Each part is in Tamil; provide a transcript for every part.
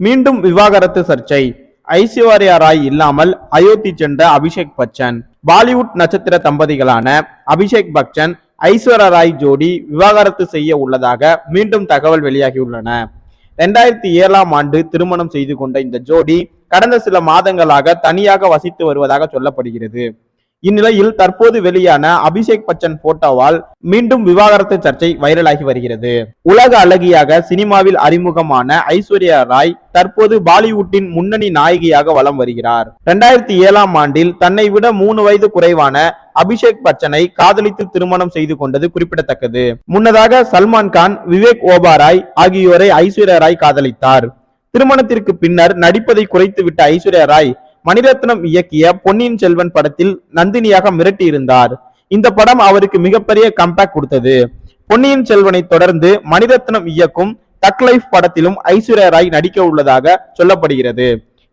மீண்டும் விவாகரத்து சர்ச்சை. ஐஸ்வர்யா ராய் இல்லாமல் அயோத்தி சென்ற அபிஷேக் பச்சன். பாலிவுட் நட்சத்திர தம்பதிகளான அபிஷேக் பச்சன் ஐஸ்வர்யா ராய் ஜோடி விவாகரத்து செய்ய உள்ளதாக மீண்டும் தகவல் வெளியாகியுள்ளன. ரெண்டாயிரத்தி ஏழாம் ஆண்டு திருமணம் செய்து கொண்ட இந்த ஜோடி கடந்த சில மாதங்களாக தனியாக வசித்து வருவதாக சொல்லப்படுகிறது. இந்நிலையில் தற்போது வெளியான அபிஷேக் பச்சன் போட்டோவால் மீண்டும் விவாகரத்து சர்ச்சை வைரலாகி வருகிறது. உலக அழகியாக சினிமாவில் அறிமுகமான ஐஸ்வர்யா ராய் தற்போது பாலிவுட்டின் முன்னணி நாயகியாக வலம் வருகிறார். இரண்டாயிரத்தி ஏழாம் ஆண்டில் தன்னை விட மூணு வயது குறைவான அபிஷேக் பச்சனை காதலித்து திருமணம் செய்து கொண்டது குறிப்பிடத்தக்கது. முன்னதாக சல்மான் கான் விவேக் ஓபாராய் ஆகியோரை ஐஸ்வர்யா ராய் காதலித்தார். திருமணத்திற்கு பின்னர் நடிப்பதை குறைத்துவிட்ட ஐஸ்வர்யா ராய் மணிரத்னம் இயக்கிய பொன்னியின் செல்வன் படத்தில் நந்தினியாக மிரட்டியிருந்தார். இந்த படம் அவருக்கு மிகப்பெரிய கம்பேக் கொடுத்தது. பொன்னியின் செல்வனை தொடர்ந்து மணிரத்னம் இயக்கும் தக் லைஃப் படத்திலும் ஐஸ்வர்யா ராய் நடிக்க உள்ளதாக சொல்லப்படுகிறது.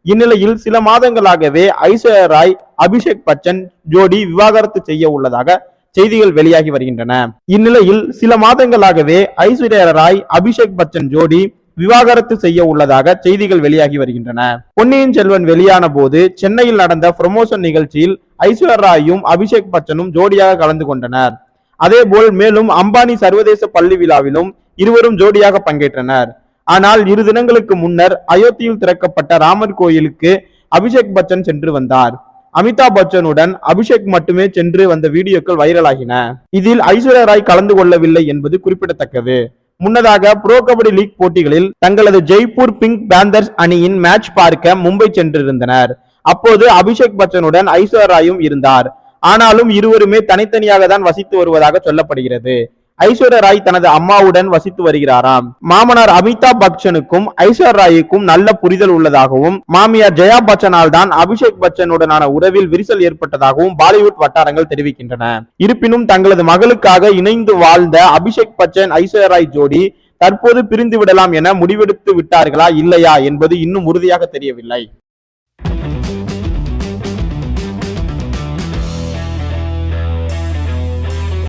இந்நிலையில் சில மாதங்களாகவே ஐஸ்வர்யா ராய் அபிஷேக் பச்சன் ஜோடி விவாகரத்து செய்ய உள்ளதாக செய்திகள் வெளியாகி வருகின்றன. இந்நிலையில் சில மாதங்களாகவே ஐஸ்வர்யா ராய் அபிஷேக் பச்சன் ஜோடி விவாகரத்து செய்ய உள்ளதாக செய்திகள் வெளியாகி வருகின்றன. பொன்னியின் செல்வன் வெளியான போது சென்னையில் நடந்த ப்ரமோஷன் நிகழ்ச்சியில் ஐஸ்வர் ராயும் அபிஷேக் பச்சனும் ஜோடியாக கலந்து கொண்டனர். அதேபோல் மேலும் அம்பானி சர்வதேச பள்ளி விழாவிலும் இருவரும் ஜோடியாக பங்கேற்றனர். ஆனால் இரு தினங்களுக்கு முன்னர் அயோத்தியில் திறக்கப்பட்ட ராமர் கோயிலுக்கு அபிஷேக் பச்சன் சென்று வந்தார். அமிதாப் பச்சனுடன் அபிஷேக் மட்டுமே சென்று வந்த வீடியோக்கள் வைரலாகின. இதில் ஐஸ்வர்யா ராய் கலந்து கொள்ளவில்லை என்பது குறிப்பிடத்தக்கது. முன்னதாக புரோ கபடி லீக் போட்டிகளில் தங்களது ஜெய்ப்பூர் பிங்க் பேந்தர்ஸ் அணியின் மேட்ச் பார்க்க மும்பை சென்றிருந்தனர். அப்போது அபிஷேக் பச்சனுடன் ஐஸ்வர்ராயும் இருந்தார். ஆனாலும் இருவருமே தனித்தனியாக தான் வசித்து வருவதாக சொல்லப்படுகிறது. ஐஸ்வர்யா ராய் தனது அம்மாவுடன் வசித்து வருகிறாராம். மாமனார் அமிதாப் பச்சனுக்கும் ஐஸ்வர்யா ராய்க்கும் நல்ல புரிதல் உள்ளதாகவும் மாமியார் ஜெயா பச்சனால் தான் அபிஷேக் பச்சனுடனான உறவில் விரிசல் ஏற்பட்டதாகவும் பாலிவுட் வட்டாரங்கள் தெரிவிக்கின்றன. இருப்பினும் தங்களது மகளுக்காக இணைந்து வாழ்ந்த அபிஷேக் பச்சன் ஐஸ்வர்யா ராய் ஜோடி தற்போது பிரிந்து விடலாம் என முடிவெடுத்து விட்டார்களா இல்லையா என்பது இன்னும் உறுதியாக தெரியவில்லை.